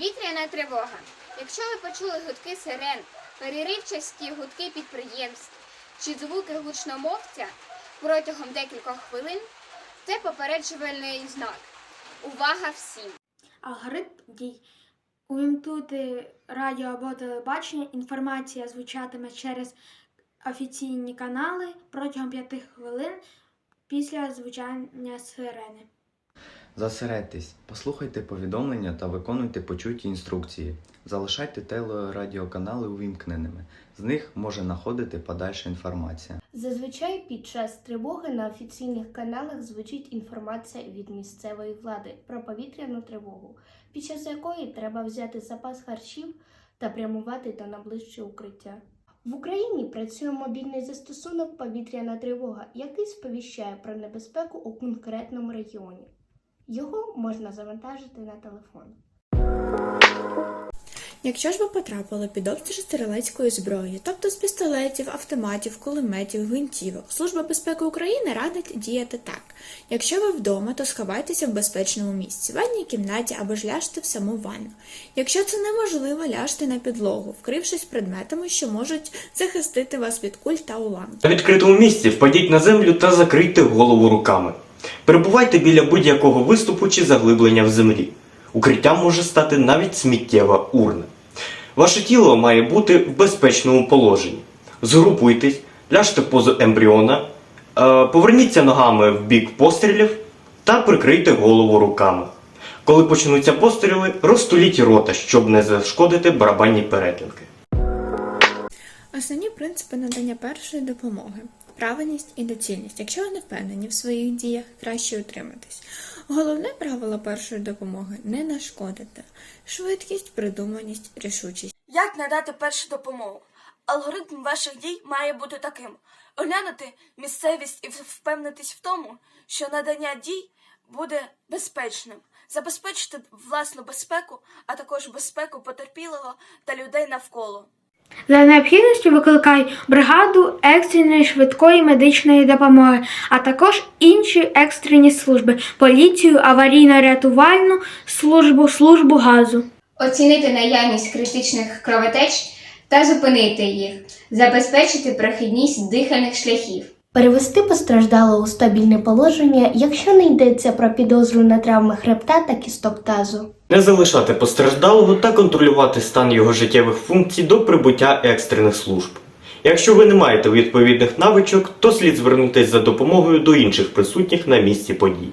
Повітряна тривога. Якщо ви почули гудки сирен, переривчасті гудки підприємств чи звуки гучномовця протягом декількох хвилин, це попереджувальний знак. Увага всім! Алгоритм дій. Увімкнути радіо або телебачення. Інформація звучатиме через офіційні канали протягом 5 хвилин після звучання сирени. Зосередьтесь, послухайте повідомлення та виконуйте почуті інструкції. Залишайте телерадіоканали увімкненими. З них може находити подальша інформація. Зазвичай під час тривоги на офіційних каналах звучить інформація від місцевої влади про повітряну тривогу, під час якої треба взяти запас харчів та прямувати до найближче укриття. В Україні працює мобільний застосунок Повітряна тривога, який сповіщає про небезпеку у конкретному регіоні. Його можна завантажити на телефон. Якщо ж ви потрапили під обстріл стрілецької зброї, тобто з пістолетів, автоматів, кулеметів, гвинтівок, Служба безпеки України радить діяти так. Якщо ви вдома, то сховайтеся в безпечному місці, в ванній кімнаті або ж ляжте в саму ванну. Якщо це неможливо, ляжте на підлогу, вкрившись предметами, що можуть захистити вас від куль та уламків. На відкритому місці впадіть на землю та закрийте голову руками. Перебувайте біля будь-якого виступу чи заглиблення в землі. Укриттям може стати навіть сміттєва урна. Ваше тіло має бути в безпечному положенні. Згрупуйтесь, ляжте позу ембріона, е, поверніться ногами в бік пострілів та прикрийте голову руками. Коли почнуться постріли, розтуліть рота, щоб не зашкодити барабанній перетинки. Основні принципи надання першої допомоги. Правильність і доцільність. Якщо ви не впевнені в своїх діях, краще утриматись. Головне правило першої допомоги не нашкодити. Швидкість, придуманість, рішучість. Як надати першу допомогу? Алгоритм ваших дій має бути таким: оглянути місцевість і впевнитись в тому, що надання дій буде безпечним, забезпечити власну безпеку, а також безпеку потерпілого та людей навколо. За необхідністю викликай бригаду екстреної швидкої медичної допомоги, а також інші екстрені служби, поліцію, аварійно-рятувальну службу, службу газу. Оцінити наявність критичних кровотеч та зупинити їх, забезпечити прохідність дихальних шляхів. Перевести постраждалого у стабільне положення, якщо не йдеться про підозру на травми хребта та кісток тазу. Не залишати постраждалого та контролювати стан його життєвих функцій до прибуття екстрених служб. Якщо ви не маєте відповідних навичок, то слід звернутися за допомогою до інших присутніх на місці подій.